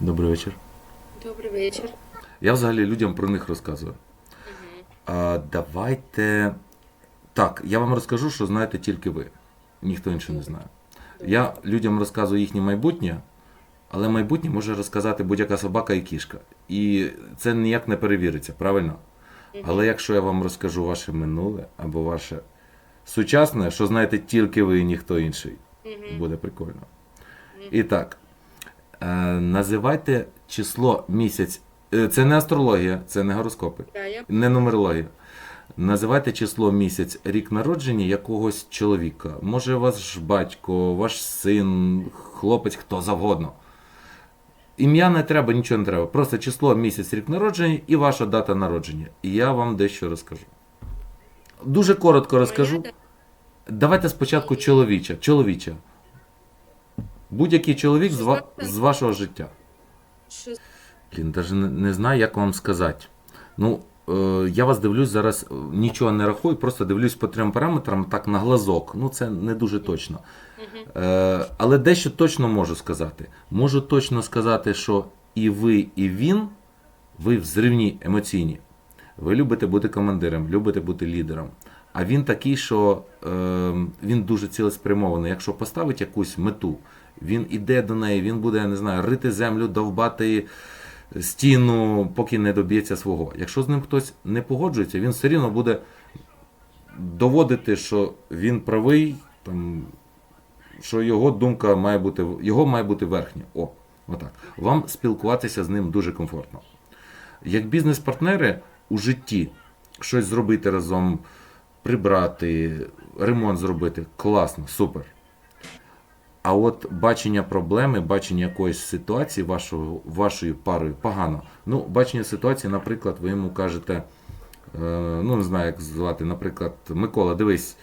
Добрий вечір. Добрий вечір. Я взагалі людям про них розказую. А, давайте. Так, я вам розкажу, що знаєте тільки ви. Ніхто інший не знає. Я людям розказую їхнє майбутнє, але майбутнє може розказати будь-яка собака і кішка. І це ніяк не перевіриться, правильно? Але якщо я вам розкажу ваше минуле або ваше сучасне, що знаєте тільки ви і ніхто інший, буде прикольно. І так, називайте число місяць. Е, Це не астрологія, це не гороскопи, не нумерологія. Називайте число місяць, рік народження якогось чоловіка. Може, ваш батько, ваш син, хлопець, хто завгодно. Ім'я не треба, нічого не треба. Просто число, місяць, рік народження і ваша дата народження. І я вам дещо розкажу. Дуже коротко розкажу. Давайте спочатку чоловіча. Чоловіча. Будь-який чоловік з, ва- з вашого життя. Блін, навіть не, знаю, як вам сказати. Ну, е, я вас дивлюсь зараз, нічого не рахую, просто дивлюсь по трьом параметрам так на глазок. Ну, це не дуже точно. Е, але дещо точно можу сказати. Можу точно сказати, що і ви, і він, ви взривні, емоційні. Ви любите бути командиром, любите бути лідером. А він такий, що е, він дуже цілеспрямований. Якщо поставить якусь мету, він іде до неї, він буде, я не знаю, рити землю, довбати стіну, поки не доб'ється свого. Якщо з ним хтось не погоджується, він все рівно буде доводити, що він правий, там, що його думка має бути, його має бути верхня. О, отак. Вам спілкуватися з ним дуже комфортно. Як бізнес-партнери у житті щось зробити разом, прибрати, ремонт зробити класно, супер. А от бачення проблеми, бачення якоїсь ситуації вашого, вашою парою погано. Ну, бачення ситуації, наприклад, ви йому кажете, е, ну не знаю, як звати, наприклад, Микола, дивись,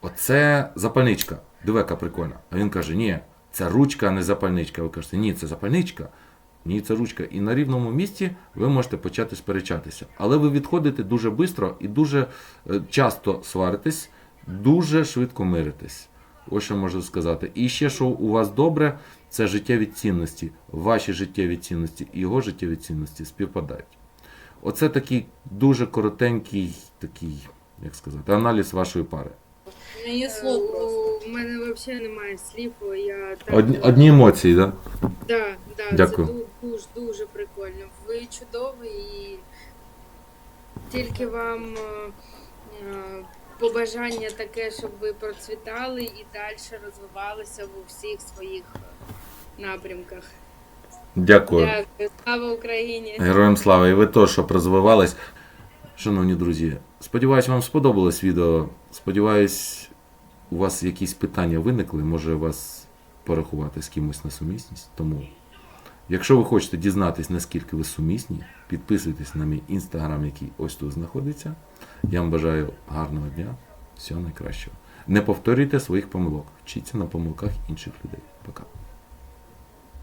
оце запальничка. Диви, яка прикольна. А він каже, ні, це ручка, а не запальничка. Ви кажете, ні, це запальничка. Ні, це ручка. І на рівному місці ви можете почати сперечатися. Але ви відходите дуже швидко і дуже е, часто сваритесь, дуже швидко миритесь. Ось що можу сказати. І ще що у вас добре, це життєві цінності. Ваші життєві цінності і його життєві цінності співпадають. Оце такий дуже коротенький, такий, як сказати, аналіз вашої пари. не є слов. У мене взагалі немає слів. Я так... Одні, одні емоції, так? Да? Да, да, Дякую. Це чудові і тільки вам е, е, побажання таке, щоб ви процвітали і далі розвивалися в усіх своїх напрямках. Дякую. Дякую. Слава Україні! Героям слава, і ви теж, щоб розвивались. Шановні друзі, сподіваюсь, вам сподобалось відео. Сподіваюсь, у вас якісь питання виникли, може вас порахувати з кимось на сумісність. Тому, якщо ви хочете дізнатись, наскільки ви сумісні, підписуйтесь на мій інстаграм, який ось тут знаходиться. Я вам бажаю гарного дня, всього найкращого. Не повторюйте своїх помилок, вчіться на помилках інших людей. Пока.